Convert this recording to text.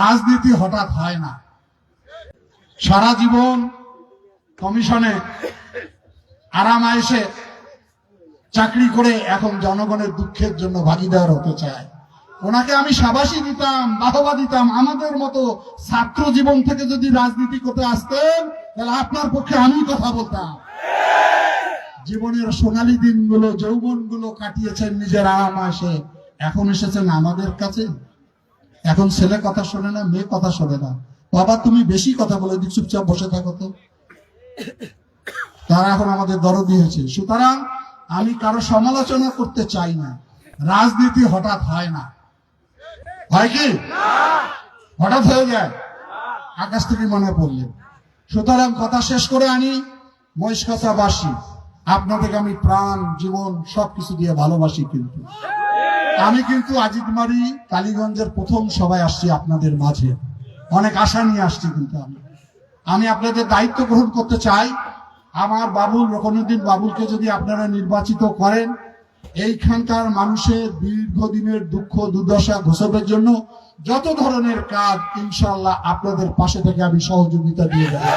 রাজনীতি হঠাৎ হয় না। সারা জীবন কমিশনে আরাম এসে চাকরি করে এখন জনগণের দুঃখের জন্য ভাগিদার হতে চায়। ওনাকে আমি সাবাসী দিতাম, বাহবা দিতাম, আমাদের মতো ছাত্র জীবন থেকে যদি রাজনীতি করতে আসতেন, তাহলে আপনার পক্ষে আমি কথা বলতাম। জীবনের সোনালী দিনগুলো, যৌবনগুলো কাটিয়েছেন নিজের আরাম আসে এখন এসেছেন আমাদের কাছে। এখন ছেলে কথা শোনে না, মেয়ে কথা শোনে না। বাবা, তুমি বেশি কথা বলে দিক চুপচাপ বসে থাকো তো। তারা এখন আমাদের দরদি হয়েছে। সুতরাং আমি কারও সমালোচনা করতে চাই না। রাজনীতি হঠাৎ হয় না। হয় কি? হঠাৎ হয়ে যায়। আকাশ থেকে মনে পড়লে। সুতরাং কথা শেষ করে আনি। মহিষকাছাবাসী আপনাদেরকে আমি প্রাণ, জীবন সবকিছু দিয়ে ভালোবাসি কিন্তু। আমি কিন্তু আজিদমারি কালীগঞ্জের প্রথম সভায় আসছি আপনাদের মাঝে। অনেক আশা নিয়ে আসছি কিন্তু আমি। আমি আপনাদের দায়িত্ব গ্রহণ করতে চাই। আমার বাবুল রকনুদ্দিন বাবুলকে যদি আপনারা নির্বাচিত করেন, এইখানকার মানুষের দীর্ঘদিনের দুঃখ, দুর্দশা ঘোষবের জন্য যত ধরনের কাজ ইনশাল্লাহ আপনাদের পাশে থেকে আমি সহযোগিতা দিয়ে দেবো।